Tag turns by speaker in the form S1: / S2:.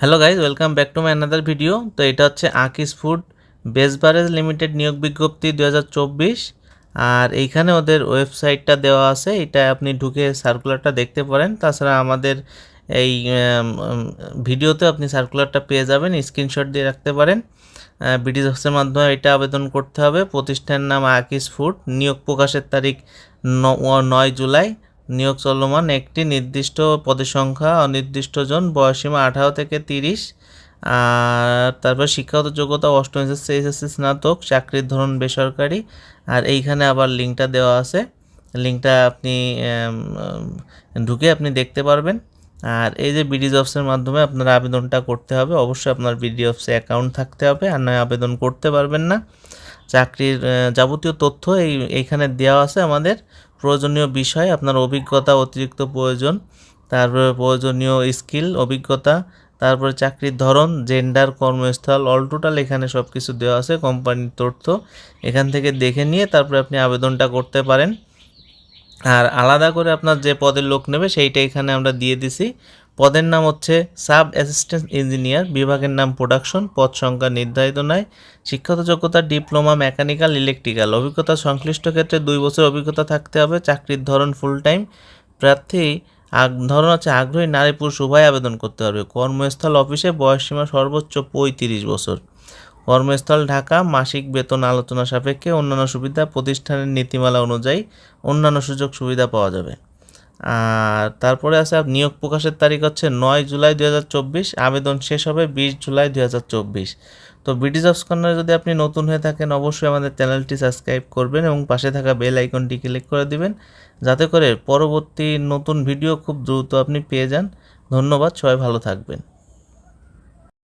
S1: Hello guys welcome back to my another video তো এটা হচ্ছে আকিস ফুড বেসবারেজ লিমিটেড নিয়োগ বিজ্ঞপ্তি দু হাজার চব্বিশ। আর এইখানে ওদের ওয়েবসাইটটা দেওয়া আছে এটা আপনি ঢুকে সার্কুলারটা দেখতে পারেন। তাছাড়া আমাদের এই ভিডিওতে আপনি সার্কুলারটা পেয়ে যাবেন স্ক্রিনশট দিয়ে রাখতে পারেন। বিডিজ অফিসের মাধ্যমে এটা আবেদন করতে হবে। প্রতিষ্ঠানের নাম আকিস ফুড নিয়োগ প্রকাশের তারিখ নয় জুলাই। নিয়োগ চলমান একটি নির্দিষ্ট পদের সংখ্যা অনির্দিষ্ট জন বয়সীমা আঠারো থেকে তিরিশ, আর তারপর শিক্ষাগত যোগ্যতা, অষ্টম এসএসসি এসএসসি স্নাতক, চাকরির ধরন বেসরকারি, আর এইখানে আবার লিঙ্কটা দেওয়া আছে। লিঙ্কটা আপনি ঢুকে আপনি দেখতে পারবেন। আর এই যে বিডিজ অফিসের মাধ্যমে আপনার আবেদনটা করতে হবে, অবশ্যই আপনার বিডি অফিসে অ্যাকাউন্ট থাকতে হবে, আর নয় আবেদন করতে পারবেন না। চাকরির যাবতীয় তথ্য এই, এইখানে দেওয়া আছে আমাদের। প্রয়োজনীয় বিষয়, আপনার অভিজ্ঞতা, অতিরিক্ত প্রয়োজন, তারপরে প্রয়োজনীয় স্কিল, অভিজ্ঞতা, তারপরে চাকরির ধরন, জেন্ডার, কর্মস্থল, অল টোটাল এখানে সব কিছু দেওয়া আছে, কোম্পানির তথ্য। এখান থেকে দেখে নিয়ে তারপরে আপনি আবেদনটা করতে পারেন। আর আলাদা করে আপনার যে পদের লোক নেবে, সেইটা এখানে আমরা দিয়ে দিছি। পদের নাম হচ্ছে সাব অ্যাসিস্ট্যান্ট ইঞ্জিনিয়ার, বিভাগের নাম প্রোডাকশন, পদ সংখ্যা নির্ধারিত নয়। শিক্ষাগত যোগ্যতা, ডিপ্লোমা, মেকানিক্যাল, ইলেকট্রিক্যাল। অভিজ্ঞতা সংশ্লিষ্ট ক্ষেত্রে দুই বছর অভিজ্ঞতা থাকতে হবে। চাকরির ধরন ফুল টাইম প্রার্থী ধরন হচ্ছে আগ্রহী, নারী, পুরুষ, উভয় আবেদন করতে পারবে কর্মস্থল অফিসে বয়সসীমা সর্বোচ্চ পঁয়ত্রিশ বছর। কর্মস্থল, ঢাকা। মাসিক বেতন আলোচনা সাপেক্ষে অন্যান্য সুবিধা, প্রতিষ্ঠানের নীতিমালা অনুযায়ী অন্যান্য সুযোগ সুবিধা পাওয়া যাবে। আর তারপরে আছে নিয়োগ প্রকাশের তারিখ হচ্ছে নয় জুলাই দু হাজার চব্বিশ। আবেদন শেষ হবে বিশ জুলাই দু হাজার চব্বিশ। তো ব্রিটিশ অফ কর্নারে যদি আপনি নতুন হয়ে থাকেন, অবশ্যই আমাদের চ্যানেলটি সাবস্ক্রাইব করবেন এবং পাশে থাকা বেল আইকনটি ক্লিক করে দিবেন, যাতে করে পরবর্তী নতুন ভিডিও খুব দ্রুত আপনি পেয়ে যান। ধন্যবাদ, সবাই ভালো থাকবেন।